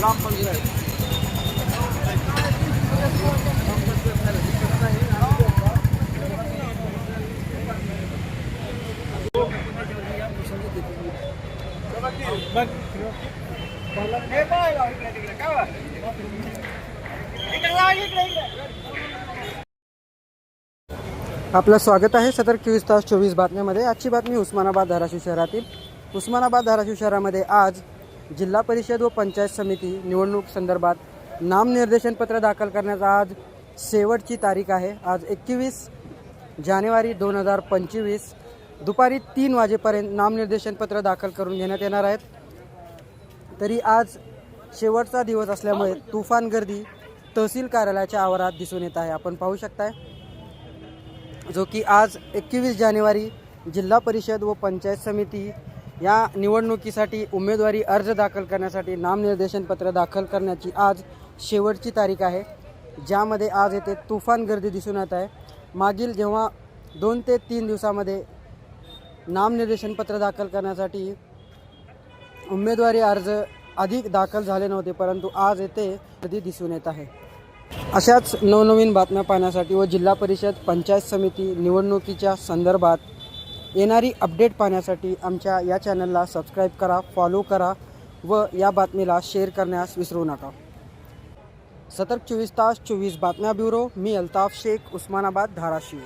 ग्रामपंचायत आपलं स्वागत आहे सतर चोवीस तास चोवीस बातम्यामध्ये. आजची बातमी उस्मानाबाद धाराशिव शहरातील. उस्मानाबाद धाराशिव शहरामध्ये आज जिल्हा परिषद व पंचायत समिती निवडणूक संदर्भात नामनिर्देशनपत्र दाखल करण्याचा आज शेवटची तारीख आहे. आज एकवीस जानेवारी दोन हजार पंचवीस दुपारी तीन वाजेपर्यंत नामनिर्देशनपत्र दाखल करून घेण्यात येणार आहेत. तरी आज शेवटचा दिवस असल्यामुळे तुफान गर्दी तहसील कार्यालयाच्या आवारात दिसून येत आहे. आपण पाहू शकताय जो की आज एकवीस जानेवारी जिल्हा परिषद व पंचायत समिती या निवडणुकीसाठी उमेदवारी अर्ज दाखल करण्यासाठी नामनिर्देशन पत्र दाखल करण्याची आज शेवटची तारीख आहे. ज्यामध्ये आज येथे तुफान गर्दी दिसून येत आहे. मागील जेव्हा दोन ते तीन दिवसामध्ये नामनिर्देशन पत्र दाखल करण्यासाठी उमेदवारी अर्ज अधिक दाखल झाले नव्हते परंतु आज येथे गर्दी दिसून येत आहे. अशाच नवनवीन बातम्या पाहण्यासाठी व जिल्हा परिषद पंचायत समिती निवडणुकीच्या संदर्भात येणारी अपडेट पाहण्यासाठी आमच्या या चॅनलला सबस्क्राईब करा फॉलो करा व या बातमीला शेअर करण्यास विसरू नका. सतर्क चोवीस तास चोवीस बातम्या ब्युरो मी अल्ताफ शेख उस्मानाबाद धाराशिव.